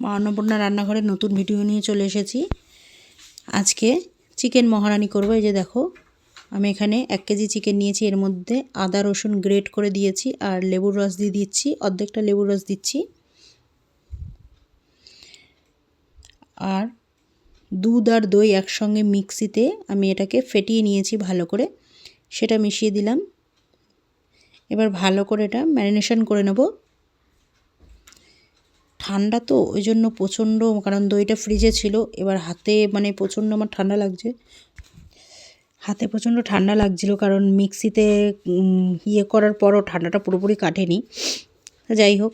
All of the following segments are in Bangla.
মা অন্নপূর্ণা রান্নাঘরে নতুন ভিডিও নিয়ে চলে এসেছি। আজকে চিকেন মহারানি করব। এই যে দেখো, আমি এখানে এক কেজি চিকেন নিয়েছি। এর মধ্যে আদা, রসুন গ্রেট করে দিয়েছি আর লেবুর রস দিয়ে দিচ্ছি। অর্ধেকটা লেবুর রস দিচ্ছি। আর দুধ আর দই একসঙ্গে মিক্সিতে আমি এটাকে ফেটিয়ে নিয়েছি ভালো করে। সেটা মিশিয়ে দিলাম। এবার ভালো করে এটা ম্যারিনেশন করে নেব। ঠান্ডা তো ওই জন্য প্রচণ্ড, কারণ দইটা ফ্রিজে ছিল, এবার হাতে মানে প্রচণ্ড আমার ঠান্ডা লাগছে। হাতে প্রচণ্ড ঠান্ডা লাগছিল, কারণ মিক্সিতে ইয়ে করার পরও ঠান্ডাটা পুরোপুরি কাটেনি। যাই হোক,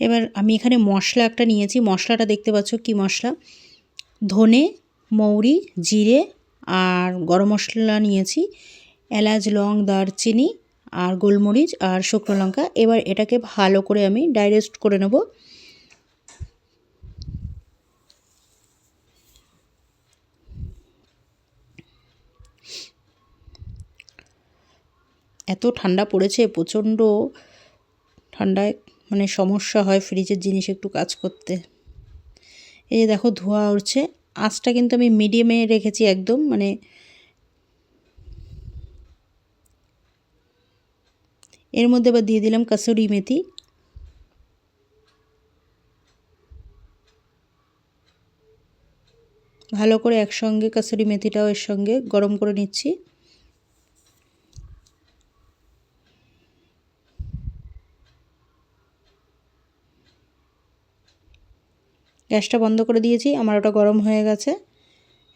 এবার আমি এখানে মশলা একটা নিয়েছি, মশলাটা দেখতে পাচ্ছ কি মশলা? ধনে, মৌরি, জিরে আর গরম মশলা নিয়েছি, এলাচ, লং, দারচিনি আর গোলমরিচ আর শুকনো লঙ্কা। এবার এটাকে ভালো করে আমি ডাইরেস্ট করে নেব। এত ঠান্ডা পড়েছে, প্রচণ্ড ঠান্ডায় মানে সমস্যা হয় ফ্রিজের জিনিস একটু কাজ করতে। এই যে দেখো ধোয়া উঠছে। আঁচটা কিন্তু আমি মিডিয়ামে রেখেছি একদম মানে এর মধ্যে আবার দিয়ে দিলাম কাসুরি মেথি। ভালো করে একসঙ্গে কাসুরি মেথিটাও এর সঙ্গে গরম করে নিচ্ছি। গ্যাসটা বন্ধ করে দিয়েছি, আমার ওটা গরম হয়ে গেছে।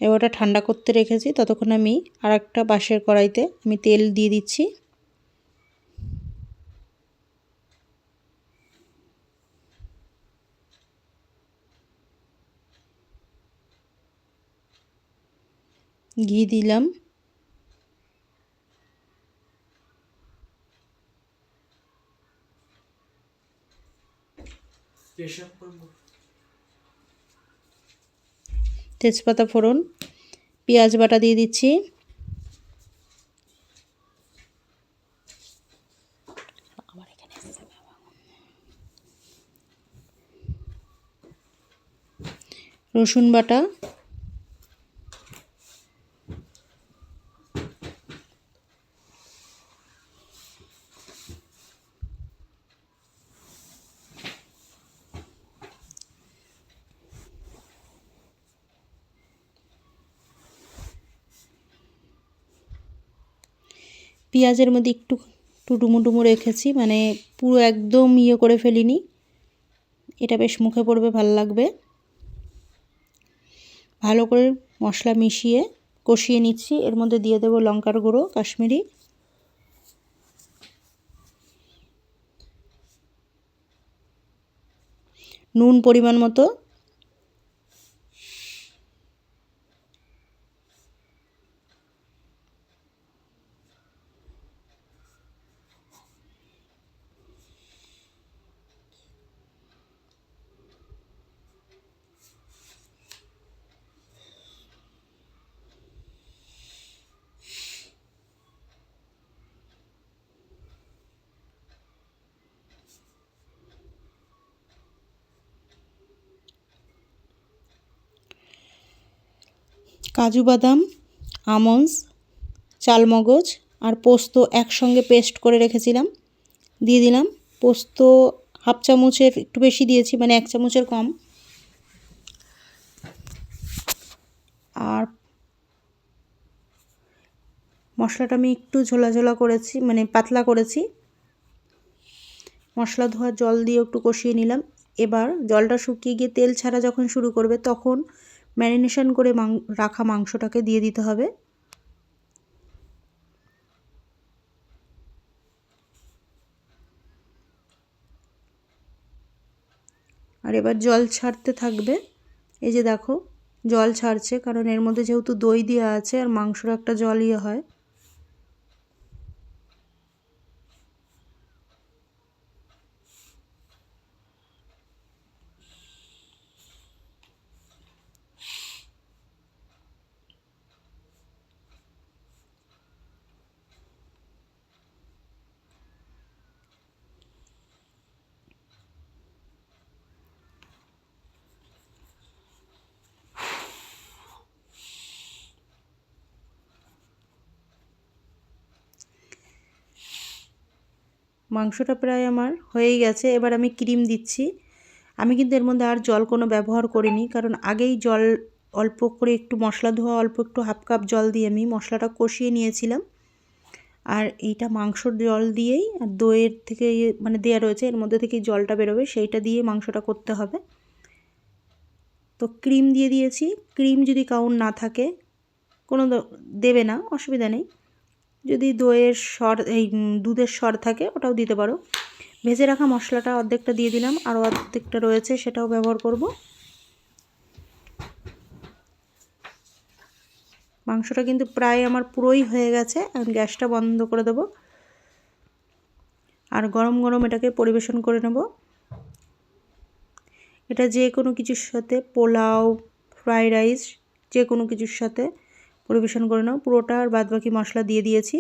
এবার ওটা ঠান্ডা করতে রেখেছি, ততক্ষণ আমি আর একটা বাঁশের কড়াইতে আমি তেল দিয়ে দিচ্ছি। ঘি দিলাম। তেজপাতা ফোড়ন পেঁয়াজ বাটা দিয়ে দিচ্ছি। রসুন বাটা। পেঁয়াজের মধ্যে একটু টুটুমো টুমো রেখেছি মানে পুরো একদম ইয়ে করে ফেলিনি। এটা বেশ মুখে পড়বে, ভালো লাগবে। ভালো করে মশলা মিশিয়ে কষিয়ে নিচ্ছি। এর মধ্যে দিয়ে দেবো লঙ্কার গুঁড়ো, কাশ্মীরি। নুন পরিমাণ মতো। কাজু বাদাম, আমন্ডস, চালমগজ আর পোস্ত একসঙ্গে পেস্ট করে রেখেছিলাম। দিয়ে দিলাম। পোস্ত হাফ চামচের একটু বেশি দিয়েছি মানে এক চামচের কম। আর মশলাটা আমি একটু ঝোলা ঝোলা করেছি মানে পাতলা করেছি। মশলা ধোয়ার জল দিয়ে একটু কষিয়ে নিলাম। এবার জলটা শুকিয়ে গিয়ে তেল ছাড়া যখন শুরু করবে তখন ম্যারিনেশন করে মাং, রাখা মাংসটাকে দিয়ে দিতে হবে। আর এবার জল ছাড়তে থাকবে। এই যে দেখো, জল ছাড়ছে, কারণ এর মধ্যে যেহেতু দই দেওয়া আছে আর মাংসর একটা জল ইয়ে হয়। মাংসটা প্রায় আমার হয়েই গেছে। এবার আমি ক্রিম দিচ্ছি। আমি কিন্তু এর মধ্যে আর জল কোনো ব্যবহার করিনি, কারণ আগেই জল অল্প করে একটু মশলা ধোয়া, অল্প একটু হাফ কাপ জল দিয়ে আমি মশলাটা কষিয়ে নিয়েছিলাম। আর এইটা মাংসর জল দিয়েই আর দইয়ের থেকে ইয়ে মানে দেওয়া রয়েছে, এর মধ্যে থেকে জলটা বেরোবে, সেইটা দিয়ে মাংসটা করতে হবে। তো ক্রিম দিয়ে দিয়েছি। ক্রিম যদি কাউন না থাকে, কোনো দেবে না, অসুবিধা নেই। যদি দইয়ের স্বর এই দুধের স্বর থাকে, ওটাও দিতে পারো। ভেজে রাখা মশলাটা অর্ধেকটা দিয়ে দিলাম আর অর্ধেকটা রয়েছে, সেটাও ব্যবহার করব। মাংসটা কিন্তু প্রায় আমার পুরোই হয়ে গেছে, এখন গ্যাসটা বন্ধ করে দেবো। আর গরম গরম এটাকে পরিবেশন করে নেব। এটা যে কোনো কিছুর সাথে পোলাও, ফ্রাইড রাইস, যে কোনো কিছুর সাথে পরিবেশন করে নাও। পুরোটা আর বাদবাকি মশলা দিয়ে দিয়েছি।